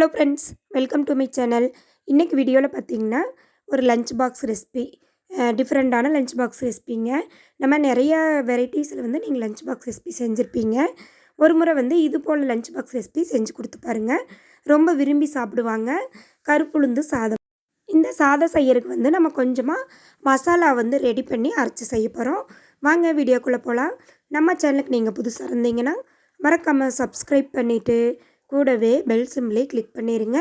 Hello friends welcome to my channel இன்றைக்கி வீடியோவில் பார்த்தீங்கன்னா ஒரு லஞ்ச் பாக்ஸ் ரெசிபி டிஃப்ரெண்ட்டான லஞ்ச் பாக்ஸ் ரெசிபிங்க நம்ம நிறைய வெரைட்டிஸில் வந்து நீங்கள் லஞ்ச் பாக்ஸ் ரெசிபி செஞ்சுருப்பீங்க. ஒரு முறை வந்து இது போல் லஞ்ச் பாக்ஸ் ரெசிபி செஞ்சு கொடுத்து பாருங்கள் ரொம்ப விரும்பி சாப்பிடுவாங்க. கருப்புளுந்து சாதம். இந்த சாதம் செய்யறதுக்கு வந்து நம்ம கொஞ்சமாக மசாலா வந்து ரெடி பண்ணி அரைச்சி செய்ய போகிறோம் வாங்க வீடியோக்குள்ளே போகலாம் நம்ம சேனலுக்கு நீங்கள் புதுசாக இருந்தீங்கன்னா மறக்காமல் சப்ஸ்கிரைப் பண்ணிவிட்டு கூடவே பெல் சிம்லே கிளிக் பண்ணிடுங்க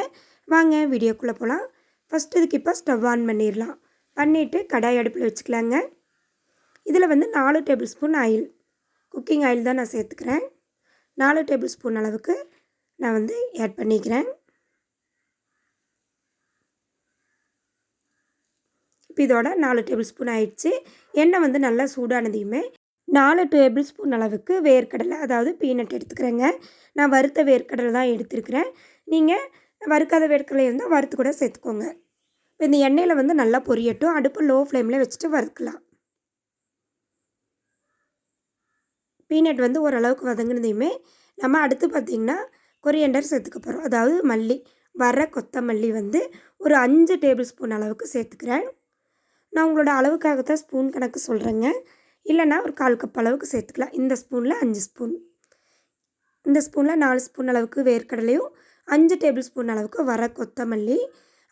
வாங்க வீடியோக்குள்ளே போகலாம் ஃபஸ்ட் இதுக்கு இப்போ ஸ்டவ் ஆன் பண்ணிடலாம் பண்ணிவிட்டு கடாய் அடுப்பில் வச்சுக்கலாங்க. இதில் வந்து நாலு tablespoon oil cooking oil தான் நான் சேர்த்துக்கிறேன். நாலு டேபிள் ஸ்பூன் அளவுக்கு நான் வந்து ஆட் பண்ணிக்கிறேன். இப்போ இதோட நாலு டேபிள் ஸ்பூன் ஆயிடுச்சு. எண்ணெய் வந்து நல்லா சூடானதையுமே நாலு டேபிள் ஸ்பூன் அளவுக்கு வேர்க்கடலை அதாவது பீனட் எடுத்துக்கிறேங்க. நான் வறுத்த வேர்க்கடலை தான் எடுத்துருக்கிறேன். நீங்கள் வறுக்காத வேர்க்கடலை இருந்தால் வறுத்து கூட சேர்த்துக்கோங்க. இப்போ இந்த எண்ணெயில் வந்து நல்லா பொரியட்டும். அடுப்பு லோ ஃப்ளேமில் வச்சுட்டு வறுக்கலாம். பீனட் வந்து ஓரளவுக்கு வதங்கினதையுமே நம்ம அடுத்து பார்த்திங்கன்னா கொரியண்டர் சேர்த்துக்க போகிறோம் அதாவது மல்லி வர கொத்தமல்லி வந்து ஒரு அஞ்சு டேபிள் ஸ்பூன் அளவுக்கு சேர்த்துக்கிறேன். நான் உங்களோட அளவுக்காக தான் ஸ்பூன் கணக்கு சொல்கிறேங்க இல்லைன்னா ஒரு கால் கப் அளவுக்கு சேர்த்துக்கலாம். இந்த ஸ்பூனில் அஞ்சு ஸ்பூன். இந்த ஸ்பூனில் நாலு ஸ்பூன் அளவுக்கு வேர்க்கடலையும் அஞ்சு டேபிள் ஸ்பூன் அளவுக்கு வர கொத்தமல்லி.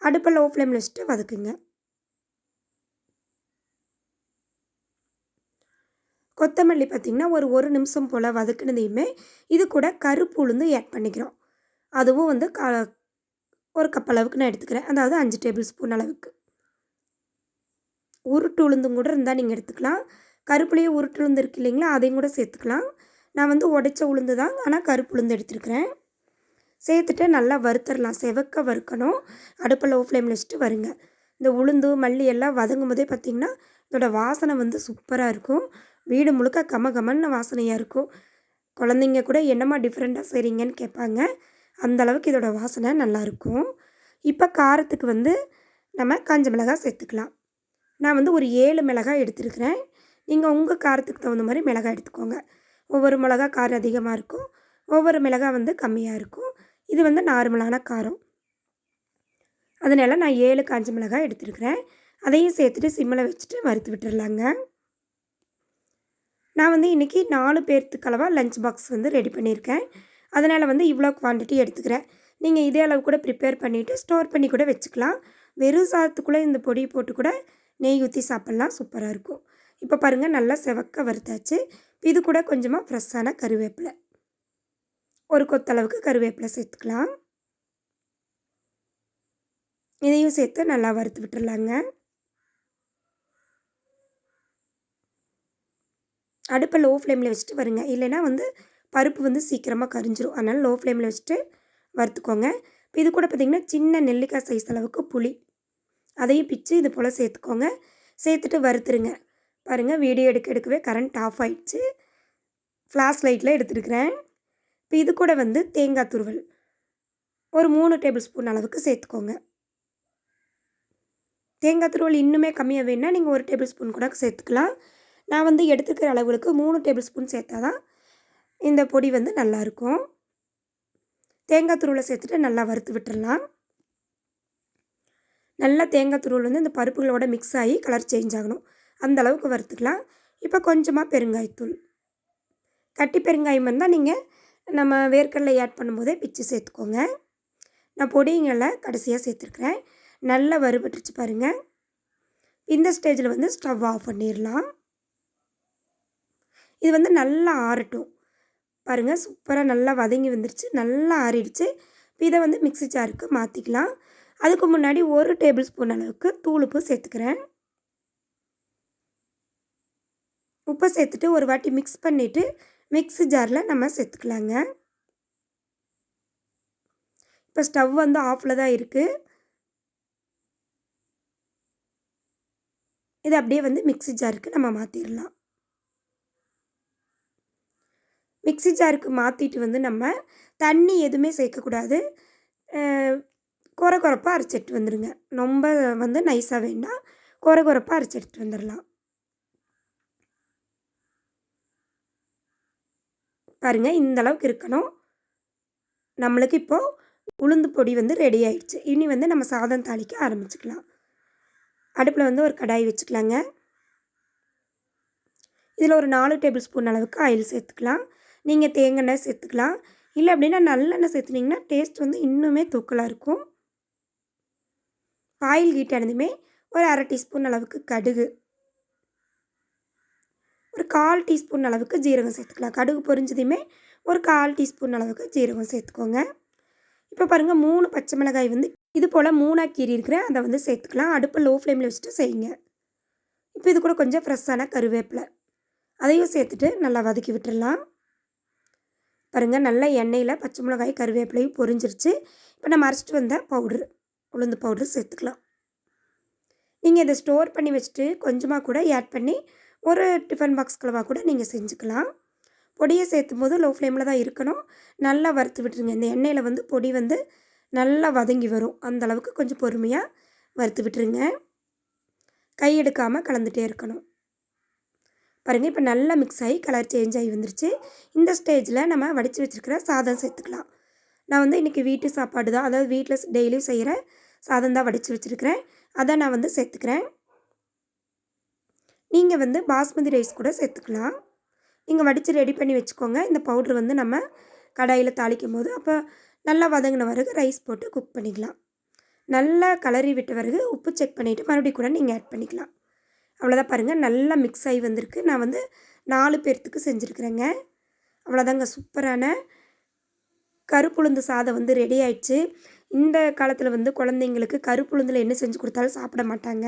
அடுப்பை லோ ஃப்ளேமில் வச்சுட்டு வதக்குங்க. கொத்தமல்லி பார்த்திங்கன்னா ஒரு ஒரு நிமிஷம் போல் வதக்குனதையுமே இது கூட கருப்பு உளுந்து ஆட் பண்ணிக்கிறோம். அதுவும் வந்து க ஒரு கப் அளவுக்கு நான் எடுத்துக்கிறேன். அதாவது அஞ்சு டேபிள் ஸ்பூன் அளவுக்கு. உருட்டு உளுந்தும் கூட இருந்தால் நீங்கள் எடுத்துக்கலாம். கருப்புலேயே உருட்டு உளுந்து இருக்கு இல்லைங்களா? அதையும் கூட சேர்த்துக்கலாம். நான் வந்து உடைச்ச உளுந்து தான் ஆனால் கருப்பு உளுந்து எடுத்துருக்கிறேன். சேர்த்துட்டு நல்லா வறுத்தரலாம். செவக்க வறுக்கணும். அடுப்பில் லோ ஃப்ளேமில் வச்சுட்டு வருங்க. இந்த உளுந்து மல்லி எல்லாம் வதங்கும் போதே பார்த்திங்கன்னா இதோட வாசனை வந்து சூப்பராக இருக்கும். வீடு முழுக்க கம கமன்னு வாசனையாக இருக்கும். குழந்தைங்க கூட என்னம்மா டிஃப்ரெண்ட்டாக செய்கிறீங்கன்னு கேட்பாங்க. அந்த அளவுக்கு இதோட வாசனை நல்லாயிருக்கும் இப்போ காரத்துக்கு வந்து நம்ம காஞ்ச மிளகாய் சேர்த்துக்கலாம். நான் வந்து ஒரு ஏழு மிளகாய் எடுத்துருக்கிறேன். நீங்கள் உங்கள் காரத்துக்கு தகுந்த மாதிரி மிளகாய் எடுத்துக்கோங்க. ஒவ்வொரு மிளகா காரம் அதிகமாக இருக்கும். ஒவ்வொரு மிளகாய் வந்து கம்மியாக இருக்கும். இது வந்து நார்மலான காரம். அதனால் நான் ஏழு காஞ்ச மிளகாய் எடுத்துருக்குறேன். அதையும் சேர்த்துட்டு சிம்மில் வச்சுட்டு வறுத்து விட்டுடலாங்க நான் வந்து இன்றைக்கி நாலு பேர்த்துக்களவாக லஞ்ச் பாக்ஸ் வந்து ரெடி பண்ணியிருக்கேன். அதனால் வந்து இவ்வளோ குவான்டிட்டி எடுத்துக்கிறேன். நீங்கள் இதே அளவு கூட ப்ரிப்பேர் பண்ணிவிட்டு ஸ்டோர் பண்ணி கூட வச்சுக்கலாம். வெறும் சாதத்துக்குள்ளே இந்த பொடி போட்டு கூட நெய் ஊற்றி சாப்பிட்லாம். சூப்பராக இருக்கும். இப்போ பாருங்கள் நல்லா செவக்க வறுத்தாச்சு. இது கூட கொஞ்சமாக ஃப்ரெஷ்ஷான கருவேப்பிலை. ஒரு கொத்தளவுக்கு கருவேப்பிலை சேர்த்துக்கலாம். இதையும் சேர்த்து நல்லா வறுத்து விட்டுடலாங்க அடுப்பை லோ ஃப்ளேமில் வச்சுட்டு வருங்க. இல்லைன்னா வந்து பருப்பு வந்து சீக்கிரமாக கரிஞ்சிரும். அதனால் லோ ஃப்ளேமில் வச்சுட்டு வறுத்துக்கோங்க. இப்போ இது கூட பார்த்திங்கன்னா சின்ன நெல்லிக்காய் சைஸ் அளவுக்கு புளி. அதையும் பிச்சு இது போல் சேர்த்துக்கோங்க. சேர்த்துட்டு வறுத்துருங்க. பாருங்கள் வீடியோ எடுக்க எடுக்கவே கரண்ட் ஆஃப் ஆயிடுச்சு. ஃப்ளாஷ் லைட்டில் எடுத்துருக்கிறேன். இப்போ இது கூட வந்து தேங்காய் துருவல். ஒரு மூணு டேபிள் ஸ்பூன் அளவுக்கு சேர்த்துக்கோங்க. தேங்காய் துருவல் இன்னுமே கம்மியாக வேணால் நீங்கள் ஒரு டேபிள் ஸ்பூன் கூட சேர்த்துக்கலாம். நான் வந்து எடுத்துக்கிற அளவுக்கு மூணு டேபிள் ஸ்பூன் சேர்த்தா தான் இந்த பொடி வந்து நல்லாயிருக்கும் தேங்காய் துருவலை சேர்த்துட்டு நல்லா வறுத்து விட்டுடலாம் நல்லா தேங்காய் துருவல் வந்து இந்த பருப்புகளோட மிக்ஸ் ஆகி கலர் சேஞ்ச் ஆகணும். அந்த அளவுக்கு வறுத்துக்கலாம். இப்போ கொஞ்சமாக பெருங்காயத்தூள் கட்டி பெருங்காயம் இருந்தால் நீங்கள் நம்ம வேர்க்கடலை ஆட் பண்ணும்போதே பிச்சு சேர்த்துக்கோங்க. நான் பொடிங்களை கடைசியாக சேர்த்துருக்குறேன். நல்லா வறுபட்டுருச்சு பாருங்கள் இந்த ஸ்டேஜில் வந்து ஸ்டவ் ஆஃப் பண்ணிடலாம் இது வந்து நல்லா ஆறட்டும். பாருங்கள் சூப்பராக நல்லா வதங்கி வந்துருச்சு. நல்லா ஆறிடுச்சு. இப்போ இதை வந்து மிக்சி ஜாருக்கு மாற்றிக்கலாம் அதுக்கு முன்னாடி ஒரு டேபிள் ஸ்பூன் அளவுக்கு தூளுப்பு சேர்த்துக்கிறேன். உப்பை சேர்த்துட்டு ஒரு வாட்டி மிக்ஸ் பண்ணிவிட்டு மிக்ஸி ஜாரில் நம்ம சேர்த்துக்கலாங்க. இப்போ ஸ்டவ் வந்து ஆஃபில் தான் இருக்குது இது அப்படியே வந்து மிக்ஸி ஜாருக்கு நம்ம மாற்றிடலாம் மிக்ஸி ஜாருக்கு மாற்றிட்டு வந்து நம்ம தண்ணி எதுவுமே சேர்க்கக்கூடாது. குறை குறைப்பாக அரைச்சிட்டு வந்துடுங்க ரொம்ப வந்து நைஸாக வேண்டாம் குறை குறைப்பாக அரைச்சி வந்துடலாம் பாருங்கள் இந்த அளவுக்கு இருக்கணும். நம்மளுக்கு இப்போது உளுந்து பொடி வந்து ரெடி ஆயிடுச்சு. இனி வந்து நம்ம சாதம் தாளிக்க ஆரம்பிச்சுக்கலாம். அடுப்பில் வந்து ஒரு கடாய் வச்சுக்கலாங்க. இதில் ஒரு நாலு டேபிள் ஸ்பூன் அளவுக்கு ஆயில் சேர்த்துக்கலாம். நீங்கள் தேங்காய் சேர்த்துக்கலாம். இல்லை அப்படின்னா நல்லெண்ணெய் சேர்த்துனிங்கன்னா டேஸ்ட் வந்து இன்னுமே தூக்கலாக இருக்கும். ஆயில் ஹீட் ஆனதுமே ஒரு அரை டீஸ்பூன் அளவுக்கு கடுகு. ஒரு கால் டீஸ்பூன் அளவுக்கு ஜீரகம் சேர்த்துக்கலாம். கடுகு பொரிஞ்சதுமே ஒரு கால் டீஸ்பூன் அளவுக்கு ஜீரகம் சேர்த்துக்கோங்க. இப்போ பாருங்கள் மூணு பச்சை மிளகாய் வந்து இது போல் மூணாக கீறி இருக்கிறேன். அதை வந்து சேர்த்துக்கலாம். அடுப்பை லோ ஃப்ளேமில் வச்சுட்டு செய்யுங்க. இப்போ இது கூட கொஞ்சம் ஃப்ரெஷ்ஷான கருவேப்பிலை. அதையும் சேர்த்துட்டு நல்லா வதக்கி விட்டுடலாம். பாருங்கள் நல்லா எண்ணெயில் பச்சை மிளகாய் கருவேப்பிலையும் பொரிஞ்சிருச்சு. இப்போ நம்ம அரைச்சிட்டு வந்த பவுட்ரு உளுந்து பவுட்ரு சேர்த்துக்கலாம். நீங்கள் இதை ஸ்டோர் பண்ணி வச்சுட்டு கொஞ்சமாக கூட ஆட் பண்ணி ஒரு டிஃபன் பாக்ஸ் கலவாக கூட நீங்கள் செஞ்சுக்கலாம். பொடியை சேர்த்தும் போது லோ ஃப்ளேமில் தான் இருக்கணும். நல்லா வறுத்து விட்டுருங்க. இந்த எண்ணெயில் வந்து பொடி வந்து நல்லா வதங்கி வரும். அந்த அளவுக்கு கொஞ்சம் பொறுமையாக வறுத்து விட்டுருங்க. கை எடுக்காமல் கலந்துகிட்டே இருக்கணும். பாருங்கள் இப்போ நல்லா மிக்ஸ் ஆகி கலர் சேஞ்ச் ஆகி வந்துருச்சு. இந்த ஸ்டேஜில் நம்ம வடித்து வச்சுருக்கிற சாதம் சேர்த்துக்கலாம். நான் வந்து இன்றைக்கி வீட்டு சாப்பாடு தான் அதாவது வீட்டில் டெய்லியும் செய்கிற சாதம் தான் வடித்து வச்சுருக்கிறேன். அதை நான் வந்து சேர்த்துக்கிறேன். நீங்கள் வந்து பாஸ்மதி ரைஸ் கூட சேர்த்துக்கலாம். நீங்கள் வடித்து ரெடி பண்ணி வச்சுக்கோங்க. இந்த பவுட்ரு வந்து நம்ம கடாயில் தாளிக்கும் போது அப்போ நல்லா வதங்கின பிறகு ரைஸ் போட்டு குக் பண்ணிக்கலாம். நல்லா கலரி விட்ட பிறகு உப்பு செக் பண்ணிவிட்டு மறுபடியும் கூட நீங்கள் ஆட் பண்ணிக்கலாம். அவ்வளோதான் பாருங்கள் நல்லா மிக்ஸ் ஆகி வந்திருக்கு. நான் வந்து நாலு பேர்த்துக்கு செஞ்சுருக்குறேங்க. அவ்வளோதாங்க சூப்பரான கருப்புளுந்து சாதம் வந்து ரெடி ஆயிடுச்சு. இந்த காலத்தில் வந்து குழந்தைங்களுக்கு கருப்புளுந்தில் என்ன செஞ்சு கொடுத்தாலும் சாப்பிட மாட்டாங்க.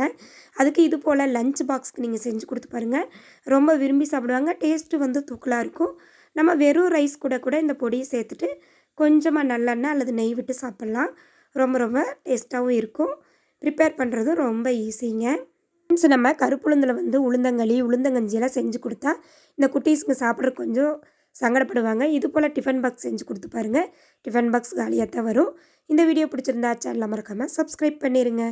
அதுக்கு இது போல் லஞ்ச் பாக்ஸ்க்கு நீங்கள் செஞ்சு கொடுத்து பாருங்கள் ரொம்ப விரும்பி சாப்பிடுவாங்க. டேஸ்ட்டு வந்து தூக்கலாக இருக்கும். நம்ம வெறும் ரைஸ் கூட கூட இந்த பொடியை சேர்த்துட்டு கொஞ்சமாக நல்லெண்ணெய் அல்லது நெய் விட்டு சாப்பிட்லாம். ரொம்ப ரொம்ப டேஸ்ட்டாகவும் இருக்கும். ப்ரிப்பேர் பண்ணுறதும் ரொம்ப ஈஸிங்க ஃப்ரெண்ட்ஸ் நம்ம கருப்புளுந்தில் வந்து உளுந்தங்களி உளுந்தங்கஞ்சியெல்லாம் செஞ்சு கொடுத்தா இந்த குட்டீஸுங்க சாப்பிட்ற கொஞ்சம் சங்கடப்படுவாங்க. இது போல் டிஃபன் பாக்ஸ் செஞ்சு கொடுத்து பாருங்கள் டிஃபன் பாக்ஸ் காலியாக தான் வரும். இந்த வீடியோ பிடிச்சிருந்தா சேனலை மறக்காமல் சப்ஸ்கிரைப் பண்ணிடுங்க